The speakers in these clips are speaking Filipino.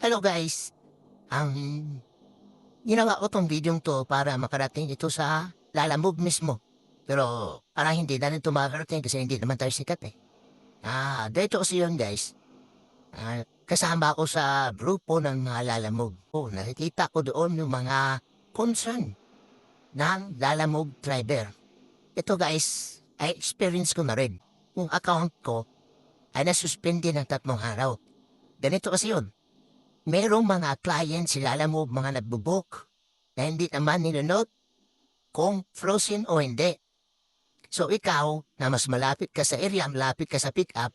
Hello guys! Ang ginawa ko tong video to para makarating ito sa lalamog mismo. Pero parang hindi na rin ito makarating kasi hindi naman tayo sikat eh. Ah, dito kasi yun guys. Ah, kasama ako sa grupo ng mga lalamog. Oh, nakikita ko doon yung mga concern ng lalamog driver. Ito guys, ay experience ko na rin. Yung account ko ay nasuspindi ng tatlong araw. Ganito kasi yun. Merong mga client sila alam mo mga nagbubok na hindi naman ninunod kung frozen o hindi. So ikaw na mas malapit ka sa area, malapit ka sa pick-up,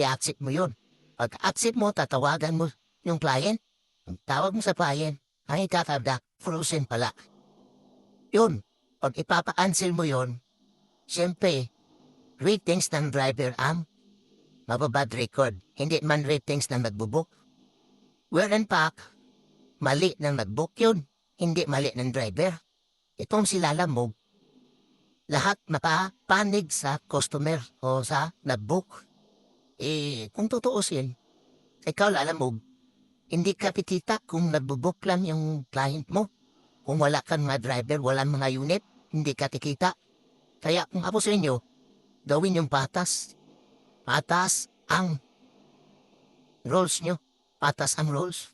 i-accept mo yun. Pag accept mo, tatawagan mo yung client. Ang tawag mo sa client, ay kakabda, frozen pala. Yun, pag ipapa-cancel mo yun, siyempre, ratings ng driver ang mababad record. Hindi man ratings ng nagbubok. Well and pack, mali ng nag-book yun, hindi mali ng driver. Itong si Lalamog, lahat makapanig sa customer o sa nag-book. Eh, kung tutuusin, ikaw Lalamog, hindi ka pitita kung nagbubook lang yung client mo. Kung wala kang mga driver, walang mga unit, hindi ka tikita. Kaya kung ako sa inyo, gawin yung patas. Patas ang rules nyo patas ang rules.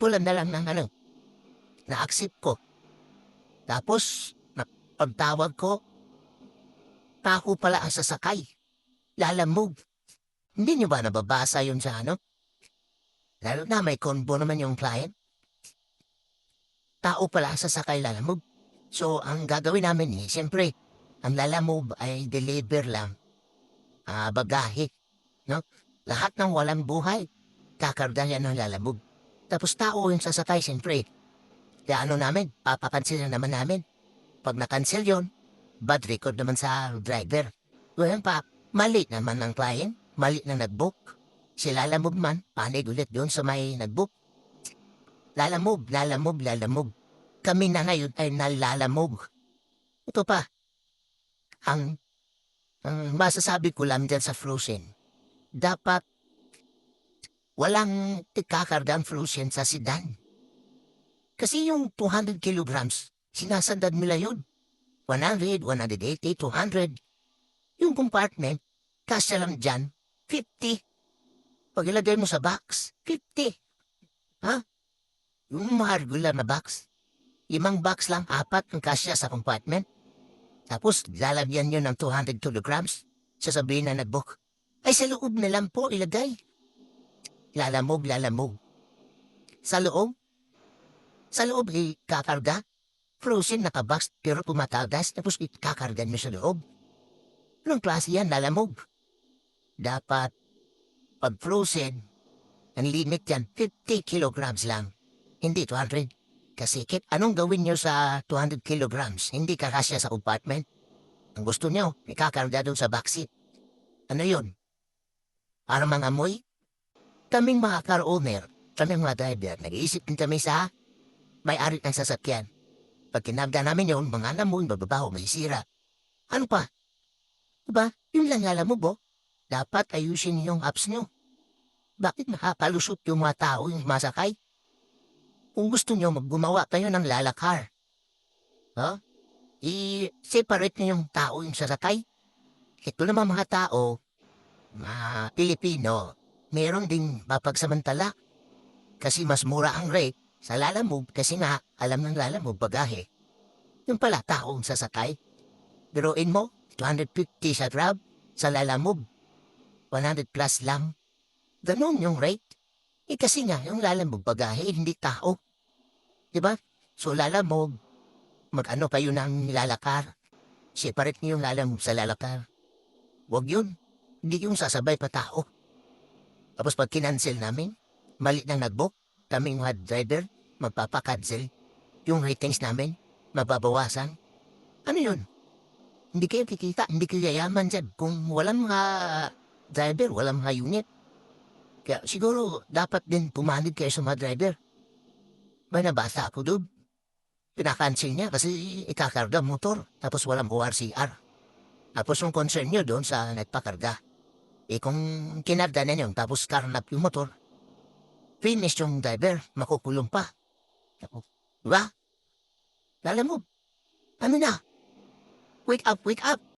Pulan na lang ng ano, na-accept ko. Tapos, pagtawag ko, tako pala ang sasakay. Lalamog. Hindi nyo ba nababasa yun sa ano? Lalo na may convo naman yung client. Tao pala ang sasakay lalamog. So, ang gagawin namin eh, siyempre, ang lalamog ay deliver lang. Ah, bagahe. No? Lahat ng walang buhay kakarga yan ng lalabog. Tapos tao yung sasakay, siyempre. Kaya ano namin, papapansin na naman namin. Pag na-cancel yun, bad record naman sa driver. Ngayon pa, mali naman ng client, mali na nag-book. Si lalamog man, panig ulit doon sa may nag-book. Lalamog, lalamog, lalamog. Kami na ngayon ay nalalamog. Ito pa, ang, ang masasabi ko lang dyan sa Frozen, dapat walang ikakargang fluorescent sa sedan. Kasi yung 200 kilograms, sinasandad nila yun. 100, 180, 200. Yung compartment, kasya lang dyan, 50. Pag ilagay mo sa box, 50. Ha? Yung regular na box, limang box lang, apat ang kasya sa compartment. Tapos, lalagyan nyo ng 200 kilograms. Sasabihin na nag-book. Ay, sa loob na lang po ilagay. Lalamog, lalamog. Sa loob? Sa loob, eh, kakarga? Frozen nakabox pero tumatagas tapos ikakarga nyo sa loob. Anong klase yan, lalamog? Dapat, pag frozen, ang limit yan, 50 kilograms lang. Hindi 200. Kasi kit, anong gawin nyo sa 200 kilograms? Hindi kakasya sa compartment. Ang gusto nyo, ikakarga doon sa backseat. Ano yun? Para mga amoy? Kaming mga car owner, kaming mga driver, nag-iisip din kami sa may-ari ng sasakyan. Pag kinabda namin yun, mga namon, bababaho, may sira. Ano pa? Diba, yun lang alam mo, Bo. Dapat ayusin yung apps nyo. Bakit nakakalusot yung mga tao yung masakay? Kung gusto nyo, maggumawa kayo ng lalakar. Ha? I-separate nyo yung tao yung sasakay. Ito naman mga tao, mga Pilipino, meron ding mapagsamantala. Kasi mas mura ang rate sa lalamove kasi nga alam ng lalamove bagahe. Yung pala taong sasakay. Biruin mo, 250 sa grab, sa lalamove. 100 plus lang. Ganon yung rate. Eh kasi nga, yung lalamove bagahe, hindi tao. Diba? So lalamove, mag-ano pa yun ang nilalakar. Separate niyo yung lalamove sa lalakar. Huwag yun. Hindi yung sasabay pa tao. Tapos pag kinancel namin, mali nang nag-book, kaming mga driver, magpapakancel. Yung ratings namin, mababawasan. Ano yun? Hindi kayo kikita, hindi kayo yayaman dyan. Kung walang mga driver, walang mga unit. Kaya siguro dapat din pumanid kayo sa mga driver. May nabasa ako doon. Pinakancel niya kasi ikakarga motor tapos walang ORCR. Tapos yung concern niyo doon sa nagpakarga. Eh kung kinarda na yun tapos karnap yung motor, finish yung driver, makukulong pa. Diba? Lala mo, ano na? Wake up, wake up.